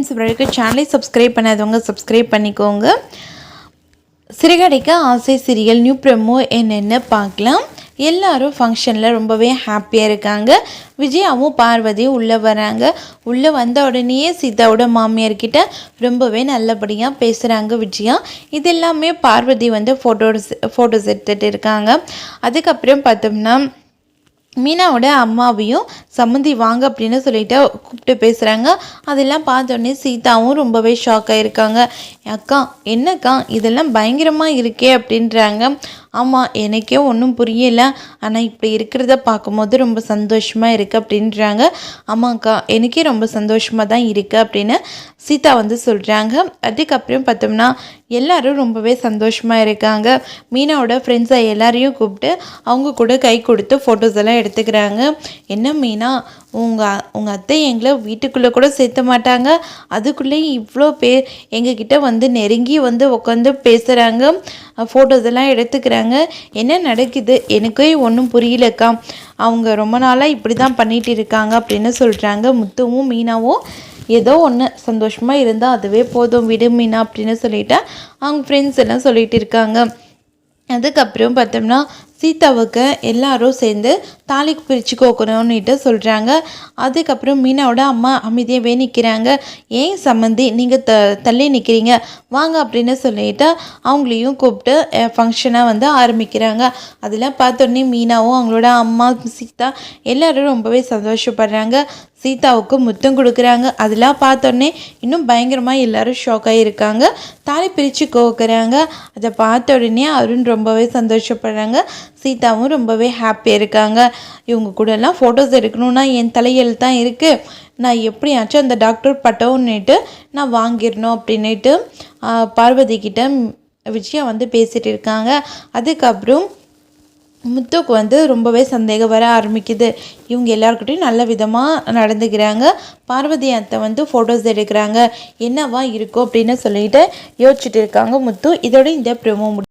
Friends வரைக்கும் சேனலை subscribe பண்ணாதவங்க சப்ஸ்கிரைப் பண்ணிக்கோங்க. சிறுகடைக்கு ஆசை சீரியல் நியூ ப்ரெமோ என்னென்னு பார்க்கலாம். எல்லாரும் ஃபங்க்ஷனில் ரொம்பவே ஹாப்பியாக இருக்காங்க. விஜயாவும் பார்வதியும் உள்ளே வராங்க. உள்ளே வந்த உடனேயே சீதாவோட மாமியார்கிட்ட ரொம்பவே நல்லபடியாக பேசுகிறாங்க விஜயா. இது எல்லாமே பார்வதி வந்து ஃபோட்டோஸ் ஃபோட்டோஸ் எடுத்துகிட்டு இருக்காங்க. அதுக்கப்புறம் பார்த்தோம்னா மீனாவோட அம்மாவையும் சம்மந்தி வாங்க அப்படின்னு சொல்லிட்டு கூப்பிட்டு பேசுகிறாங்க அதெல்லாம் பார்த்தோன்னே சீதாவும் ரொம்பவே ஷாக் ஆகிருக்காங்க அக்கா என்னக்கா? இதெல்லாம் பயங்கரமாக இருக்கே அப்படின்றாங்க. ஆமாம் எனக்கே ஒன்றும் புரியலை. ஆனால் இப்படி இருக்கிறத பார்க்கும்போது ரொம்ப சந்தோஷமாக இருக்குது அப்படின்றாங்க. ஆமாக்கா எனக்கே ரொம்ப சந்தோஷமாக தான் இருக்குது அப்படின்னு சீதா வந்து சொல்கிறாங்க அதுக்கப்புறம் பார்த்தோம்னா எல்லாரும் ரொம்பவே சந்தோஷமாக இருக்காங்க. மீனாவோட ஃப்ரெண்ட்ஸை எல்லாரையும் கூப்பிட்டு அவங்க கூட கை கொடுத்து ஃபோட்டோஸ் எல்லாம் எடுத்துக்கிறாங்க. என்ன மீனா உங்கள் உங்கள் அத்தை எங்களை வீட்டுக்குள்ளே கூட சேர்த்த மாட்டாங்க. அதுக்குள்ளேயும் இவ்வளோ பேர் எங்ககிட்ட வந்து நெருங்கி வந்து உட்காந்து பேசுகிறாங்க ஃபோட்டோஸ் எல்லாம் எடுத்துக்கிறாங்க. என்ன நடக்குது? எனக்கே ஒன்றும் புரியலக்கா. அவங்க ரொம்ப நாளாக இப்படி தான் பண்ணிட்டு இருக்காங்க அப்படின்னு சொல்கிறாங்க முத்துவும் மீனாவும் ஏதோ ஒன்று சந்தோஷமாக இருந்தால் அதுவே போதும் விடு மீனா அப்படின்னு சொல்லிட்டு. அவங்க ஃப்ரெண்ட்ஸ் எல்லாம் சொல்லிட்டு இருக்காங்க. அதுக்கப்புறம் பார்த்தோம்னா சீதாவுக்கு எல்லாரும் சேர்ந்து தாலிக்கு பிரித்து கோக்கணும்னுட்டு சொல்கிறாங்க அதுக்கப்புறம் மீனாவோட அம்மா அமைதியாகவே நிற்கிறாங்க ஏன் சம்மந்தி நீங்கள் த தள்ளி நிற்கிறீங்க வாங்க அப்படின்னு சொல்லிட்டு அவங்களையும் கூப்பிட்டு ஃபங்க்ஷனாக வந்து ஆரம்பிக்கிறாங்க. அதெல்லாம் பார்த்தோன்னே மீனாவும் அவங்களோட அம்மா சீதா எல்லோரும் ரொம்பவே சந்தோஷப்படுறாங்க. சீதாவுக்கு முத்தம் கொடுக்குறாங்க. அதெல்லாம் பார்த்தோன்னே இன்னும் பயங்கரமாக எல்லாரும் ஷாக் ஆகியிருக்காங்க தாலி பிரித்து கோக்குறாங்க. அதை பார்த்த உடனே அருண் ரொம்பவே சந்தோஷப்படுறாங்க. சீதாவும் ரொம்பவே ஹாப்பியாக இருக்காங்க. இவங்க கூடலாம் ஃபோட்டோஸ் எடுக்கணுன்னா என் தலையில் தான் இருக்குது நான் எப்படியாச்சும் அந்த டாக்டர் பட்டோன்னுட்டு நான் வாங்கிடணும் அப்படின்னுட்டு பார்வதி கிட்ட விஷயம் வந்து பேசிகிட்டு இருக்காங்க. அதுக்கப்புறம் முத்துக்கு வந்து ரொம்பவே சந்தேகம் வர ஆரம்பிக்குது. இவங்க எல்லாருக்கிட்டையும் நல்ல விதமாக நடந்துக்கிறாங்க. பார்வதி அத்தை வந்து ஃபோட்டோஸ் எடுக்கிறாங்க. என்னவா இருக்கும் அப்படின்னு சொல்லிட்டு யோசிச்சுட்டு இருக்காங்க முத்து. இதோட இந்த ப்ரோமோ